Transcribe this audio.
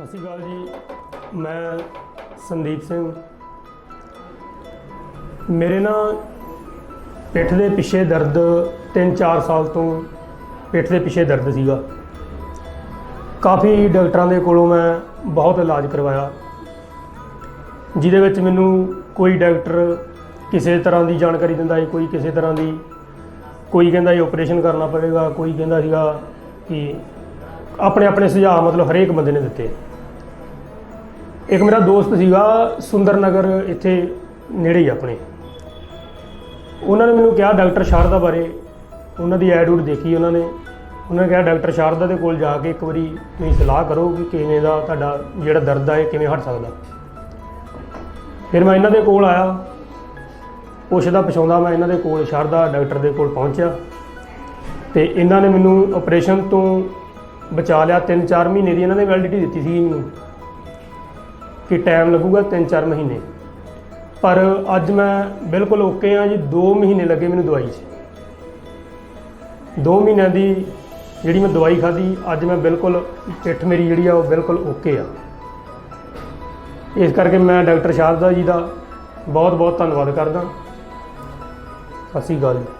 ਸਤਿ ਸ਼੍ਰੀ ਅਕਾਲ ਜੀ। ਮੈਂ ਸੰਦੀਪ ਸਿੰਘ। ਮੇਰੇ ਨਾ ਪਿੱਠ ਦੇ ਪਿੱਛੇ ਦਰਦ 3-4 ਸਾਲ ਤੋਂ ਪਿੱਠ ਦੇ ਪਿੱਛੇ ਦਰਦ ਸੀਗਾ। ਕਾਫੀ ਡਾਕਟਰਾਂ ਦੇ ਕੋਲੋਂ ਮੈਂ ਬਹੁਤ ਇਲਾਜ ਕਰਵਾਇਆ। ਜਿਹਦੇ ਵਿੱਚ ਮੈਨੂੰ ਕੋਈ ਡਾਕਟਰ ਕਿਸੇ ਤਰ੍ਹਾਂ ਦੀ ਜਾਣਕਾਰੀ ਦਿੰਦਾ ਹੈ ਕੋਈ ਕਿਸੇ ਤਰ੍ਹਾਂ ਦੀ, ਕੋਈ ਕਹਿੰਦਾ ਇਹ ਆਪਰੇਸ਼ਨ ਕਰਨਾ ਪਵੇਗਾ, ਕੋਈ ਕਹਿੰਦਾ ਸੀਗਾ ਕਿ ਆਪਣੇ ਆਪਣੇ ਸੁਝਾਅ ਮਤਲਬ ਹਰੇਕ ਬੰਦੇ ਨੇ ਦਿੱਤੇ। ਇੱਕ ਮੇਰਾ ਦੋਸਤ ਸੀਗਾ ਸੁੰਦਰ ਨਗਰ ਇੱਥੇ ਨੇੜੇ ਹੀ ਆਪਣੇ। ਉਹਨਾਂ ਨੇ ਮੈਨੂੰ ਕਿਹਾ ਡਾਕਟਰ ਸ਼ਾਰਦਾ ਬਾਰੇ, ਉਹਨਾਂ ਦੀ ਐਡ ਉਡ ਦੇਖੀ ਉਹਨਾਂ ਨੇ। ਉਹਨਾਂ ਨੇ ਕਿਹਾ, ਡਾਕਟਰ ਸ਼ਾਰਦਾ ਦੇ ਕੋਲ ਜਾ ਕੇ ਇੱਕ ਵਾਰੀ ਤੁਸੀਂ ਸਲਾਹ ਕਰੋ ਕਿ ਕਿਵੇਂ ਦਾ ਤੁਹਾਡਾ ਜਿਹੜਾ ਦਰਦ ਆ ਇਹ ਕਿਵੇਂ ਹਟ ਸਕਦਾ। ਫਿਰ ਮੈਂ ਇਹਨਾਂ ਦੇ ਕੋਲ ਆਇਆ, ਪੁੱਛਦਾ ਪਛਾਉਂਦਾ ਮੈਂ ਇਹਨਾਂ ਦੇ ਕੋਲ, ਸ਼ਾਰਦਾ ਡਾਕਟਰ ਦੇ ਕੋਲ ਪਹੁੰਚਿਆ। ਤੇ ਇਹਨਾਂ ਨੇ ਮੈਨੂੰ ਆਪਰੇਸ਼ਨ ਤੋਂ ਬਚਾ ਲਿਆ 3-4 ਮਹੀਨੇ ਦੀ ਇਹਨਾਂ ਨੇ ਵੈਲਿਡਿਟੀ ਦਿੱਤੀ ਸੀ ਮੈਨੂੰ। ਕਿ ਟਾਈਮ ਲੱਗੂਗਾ 3-4 ਮਹੀਨੇ। ਪਰ ਅੱਜ ਮੈਂ ਬਿਲਕੁਲ ਓਕੇ ਆ ਜੀ 2 ਮਹੀਨੇ ਲੱਗੇ ਮੈਨੂੰ ਦਵਾਈ 'ਚ। 2 ਮਹੀਨਿਆਂ ਦੀ ਜਿਹੜੀ ਮੈਂ ਦਵਾਈ ਖਾਧੀ, ਅੱਜ ਮੈਂ ਬਿਲਕੁਲ ਪਿੱਠ ਮੇਰੀ ਜਿਹੜੀ ਆ ਉਹ ਬਿਲਕੁਲ ਓਕੇ ਆ। ਇਸ ਕਰਕੇ ਮੈਂ ਡਾਕਟਰ ਸ਼ਾਰਦਾ ਜੀ ਦਾ ਬਹੁਤ ਬਹੁਤ ਧੰਨਵਾਦ ਕਰਦਾ। ਸਤਿ ਸ਼੍ਰੀ ਅਕਾਲ ਜੀ।